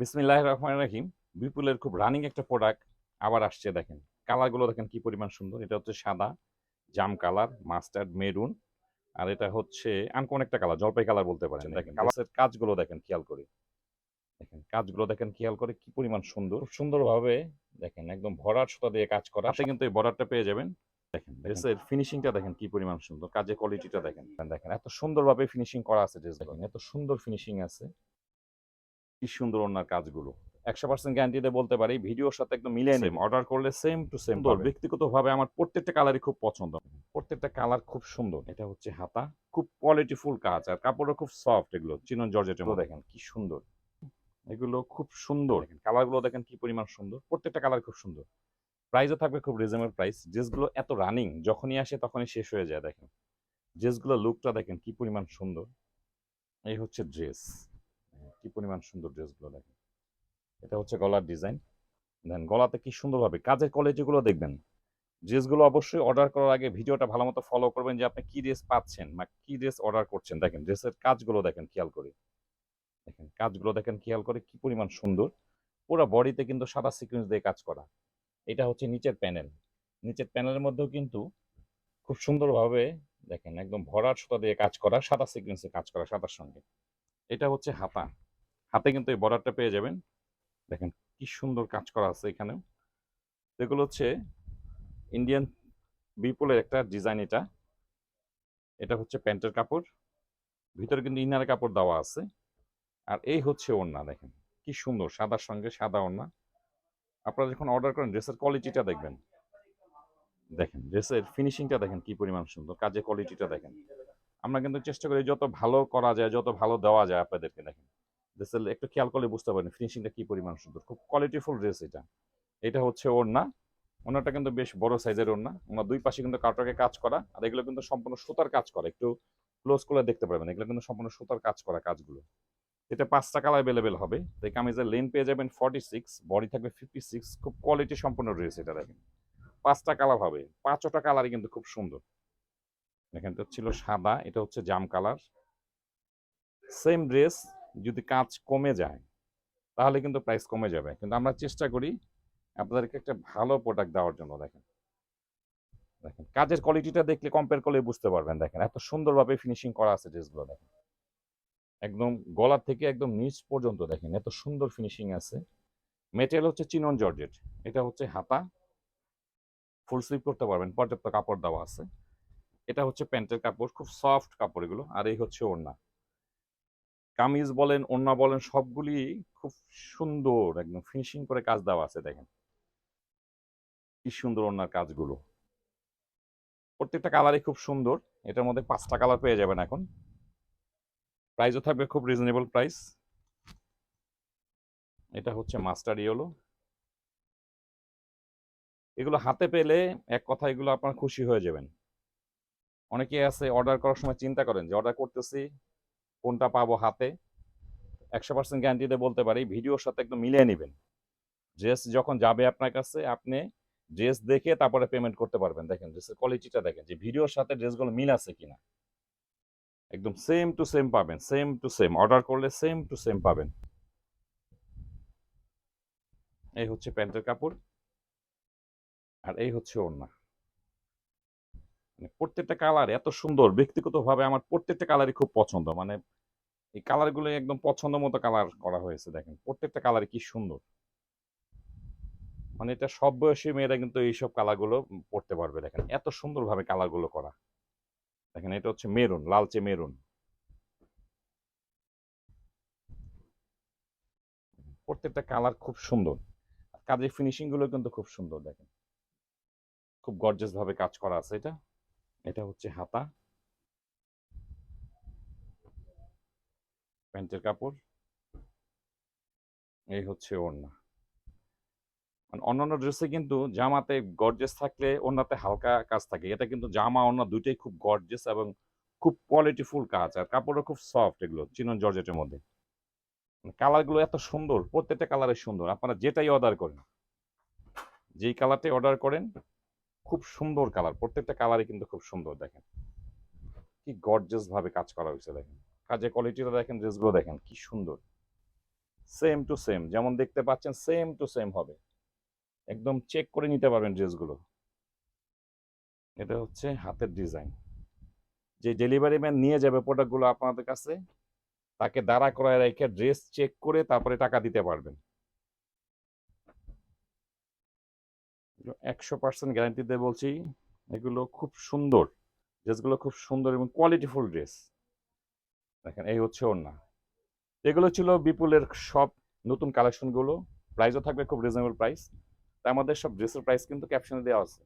বিসমিল্লাহ রহমান রাহিম। বিপুলের খুব রানিং একটা প্রোডাক্ট আবার আসছে দেখেন। কালারগুলো দেখেন কি পরিমাণ সুন্দর। এটা হচ্ছে সাদা জাম কালার মাস্টার্ড মেরুন আর এটা হচ্ছে আনকোন একটা কালার জলপাই কালার বলতে পারেন। দেখেন কালারের কাজগুলো দেখেন খেয়াল করে। দেখেন কাজগুলো দেখেন খেয়াল করে কি পরিমাণ সুন্দর। সুন্দরভাবে দেখেন একদম ভরাট সুতা দিয়ে কাজ করা। আপনি কিন্তু এই বর্ডারটা পেয়ে যাবেন। দেখেন ড্রেসের ফিনিশিংটা দেখেন কি পরিমাণ সুন্দর। কাজের কোয়ালিটিটা দেখেন। দেখেন এত সুন্দরভাবে ফিনিশিং করা আছে ড্রেস দেখেন এত সুন্দর ফিনিশিং আছে। কি সুন্দর ওনার কাজগুলো। একশো পার্সেন্ট গ্যারান্টিতে বলতে পারি ভিডিওর সাথে একদম মিলিয়ে নেব। অর্ডার করলে সেম টু সেম ব্যক্তিগতভাবে আমার প্রত্যেকটা কালারই খুব পছন্দ। প্রত্যেকটা কালার খুব সুন্দর। এটা হচ্ছে হাতা খুব কোয়ালিটিফুল কাজ আর কাপড়টা খুব সফট এগুলো চিনন জর্জেটের দেখেন কি সুন্দর। এগুলো খুব সুন্দর। কালারগুলো দেখেন কি পরিমাণ সুন্দর। প্রত্যেকটা কালার খুব সুন্দর। প্রাইসও থাকবে খুব রিজনেবল প্রাইস ড্রেসগুলো এত রানিং যখনই আসে তখনই শেষ হয়ে যায় দেখেন। ড্রেসগুলো লুকটা দেখেন কি পরিমাণ সুন্দর। এই হচ্ছে ড্রেস কি পরিমাণ সুন্দর ড্রেসগুলো দেখেন। এটা হচ্ছে গলার ডিজাইন। দেন গলাতে কি সুন্দরভাবে, কাজের কোয়ালিটিগুলো দেখবেন। ড্রেসগুলো অবশ্যই অর্ডার করার আগে ভিডিওটা ভালো মতো ফলো করবেন যে আপনি কি ড্রেস পাচ্ছেন বা কি ড্রেস অর্ডার করছেন। দেখেন ড্রেসের কাজগুলো দেখেন, খেয়াল করে। দেখেন, কাজগুলো দেখেন, খেয়াল করে কি পরিমাণ সুন্দর। পুরো বডিতে কিন্তু সাদা সিকোয়েন্স দিয়ে কাজ করা। এটা হচ্ছে নিচের প্যানেল নিচের প্যানেলের মধ্যেও কিন্তু খুব সুন্দরভাবে দেখেন, একদম ভরাট সুতা দিয়ে কাজ করা, সাদা সিকোয়েন্সে কাজ করা সাদার সঙ্গে। এটা হচ্ছে হাতা। হাতে কিন্তু এই বর্ডারটা পেয়ে যাবেন। দেখেন কি সুন্দর কাজ করা আছে এখানেও এগুলো হচ্ছে ইন্ডিয়ান বিপুলের একটা ডিজাইন এটা। এটা হচ্ছে প্যান্টের কাপড়। ভিতরে কিন্তু ইনার কাপড় দেওয়া আছে। আর এই হচ্ছে ওড়না, দেখেন কি সুন্দর, সাদার সঙ্গে সাদা ওড়না। আপনারা যখন অর্ডার করেন ড্রেসের কোয়ালিটিটা দেখবেন। দেখেন ড্রেসের ফিনিশিংটা দেখেন কি পরিমাণ সুন্দর, কাজের কোয়ালিটিটা দেখেন। আমরা কিন্তু চেষ্টা করি যত ভালো করা যায়, যত ভালো দেওয়া যায় আপনাদেরকে দেখেন। ড্রেসের একটু খেয়াল করলে বুঝতে পারেন ফিনিশিংটা কি পরিমাণ সুন্দর। খুব কোয়ালিটিফুল ড্রেস এটা। এটা হচ্ছে ওড়না। ওনাটা কিন্তু বেশ বড় সাইজের ওড়না। ওনার দুই পাশে কিন্তু কাটকে কাজ করা। আর এগুলো কিন্তু সম্পূর্ণ সুতার কাজ করা। একটু ক্লোজ করে দেখতে পারবেন। এগুলো কিন্তু সম্পূর্ণ সুতার কাজ করা কাজগুলো। এটা পাঁচটা কালার অ্যাভেলেবেল হবে। তো এই কামিজের লেন পেয়ে যাবেন ফর্টি সিক্স বডি থাকবে ফিফটি সিক্স খুব কোয়ালিটি সম্পূর্ণ ড্রেস এটা দেখেন। পাঁচটা কালার হবে। পাঁচটা কালারই কিন্তু খুব সুন্দর। দেখেন এটা ছিল সাদা, এটা হচ্ছে জাম কালার সেম ড্রেস যদি কাজ কমে যায়, তাহলে কিন্তু প্রাইস কমে যাবে। কিন্তু আমরা চেষ্টা করি আপনাদেরকে একটা ভালো প্রোডাক্ট দেওয়ার জন্য, দেখেন। দেখেন, কাজের কোয়ালিটিটা দেখলে কম্পেয়ার করলে বুঝতে পারবেন, দেখেন। এত সুন্দরভাবে ফিনিশিং করা আছে ড্রেসগুলো দেখেন। একদম গলা থেকে একদম নিচ পর্যন্ত, দেখেন, এত সুন্দর ফিনিশিং আছে। মেটেরিয়াল হচ্ছে চিনন জর্জেট। এটা হচ্ছে হাতা। ফুল স্লিপ করতে পারবেন, পর্যাপ্ত কাপড় দেওয়া আছে। এটা হচ্ছে প্যান্টের কাপড়, খুব সফট কাপড় এগুলো। আর এই হচ্ছে ওড়না। কামিজ বলেন, ওড়না বলেন, সবগুলি খুব সুন্দর একদম ফিনিশিং করে কাজ দেওয়া আছে, দেখেন। কি সুন্দর ওনার কাজগুলো। প্রত্যেকটা কালারই খুব সুন্দর, এটার মধ্যে পাঁচটা কালার পেয়ে যাবেন এখন। প্রাইসও থাকবে খুব রিজনেবল প্রাইস এটা হচ্ছে মাস্টার ইয়েলো এগুলো হাতে পেলে এক কথা, এগুলো আপনার খুশি হয়ে যাবেন। অনেকে আছে অর্ডার করার সময় চিন্তা করেন যে অর্ডার করতেছি কোনটা পাবো হাতে, একশো পার্সেন্ট গ্যারান্টিতে বলতে পারি, ভিডিওর সাথে একদম মিলিয়ে নেবেন। ড্রেস যখন যাবে আপনার কাছে, আপনি ড্রেস দেখে তারপরে পেমেন্ট করতে পারবেন। দেখেন ড্রেসের কোয়ালিটিটা দেখেন, যে ভিডিওর সাথে ড্রেসগুলো মিল আছে কিনা। একদম সেম টু সেম পাবেন সেম টু সেম অর্ডার করলে সেম টু সেম পাবেন। এই হচ্ছে প্যান্টের কাপড়, আর এই হচ্ছে ওড়না। মানে প্রত্যেকটা কালার এত সুন্দর, ব্যক্তিগতভাবে আমার প্রত্যেকটা কালারই খুব পছন্দ। মানে এই কালারগুলো একদম পছন্দ মতো কালার করা হয়েছে দেখেন। প্রত্যেকটা কালার কি সুন্দর। মানে এটা সব বয়সী মেয়েরা কিন্তু এইসব কালারগুলো পড়তে পারবে দেখেন। এত সুন্দরভাবে কালারগুলো করা। দেখেন এটা হচ্ছে মেরুন, লালচে মেরুন। প্রত্যেকটা কালার খুব সুন্দর। কাজের ফিনিশিংগুলো কিন্তু খুব সুন্দর দেখেন। খুব গর্জেস ভাবে কাজ করা আছে এটা। এটা হচ্ছে হাতা। প্যান্টের কাপড়। এই হচ্ছে ওড়না। মানে অন্যান্য ড্রেসে কিন্তু জামাতে গর্জেস থাকলে ওড়নাতে হালকা কাজ থাকে। এটা কিন্তু জামা, ওড়না দুইটাই খুব গর্জেস এবং খুব কোয়ালিটিফুল কাজ। আর কাপড়ও খুব সফট এগুলো, চিনন জর্জেটের মধ্যে। কালারগুলো এত সুন্দর, প্রত্যেকটা কালারে সুন্দর। আপনারা যেটাই অর্ডার করেন, যেই কালারটাই অর্ডার করেন, খুব সুন্দর কালার প্রত্যেকটা কালারই কিন্তু খুব সুন্দর দেখেন। কি গর্জেস ভাবে কাজ করা হয়েছে দেখেন। কাজের কোয়ালিটিটা দেখেন ড্রেসগুলো দেখেন, কি সুন্দর। সেম টু সেম যেমন দেখতে পাচ্ছেন সেম টু সেম হবে। একদম চেক করে নিতে পারবেন ড্রেসগুলো এটা হচ্ছে হাতের ডিজাইন যে ডেলিভারি ম্যান নিয়ে যাবে প্রোডাক্টগুলো আপনাদের কাছে, তাকে দাঁড়া করায় রেখে ড্রেস চেক করে তারপরে টাকা দিতে পারবেন। একশো পার্সেন্ট গ্যারান্টিতে বলছি, এগুলো খুব সুন্দর। ড্রেসগুলো খুব সুন্দর এবং কোয়ালিটিফুল ড্রেস দেখেন, এই হচ্ছে ওর না এগুলো ছিল বিপুলের সব নতুন কালেকশনগুলো প্রাইসও থাকবে খুব রিজনেবল প্রাইস তা আমাদের সব ড্রেসের প্রাইস কিন্তু ক্যাপশনে দেওয়া আছে।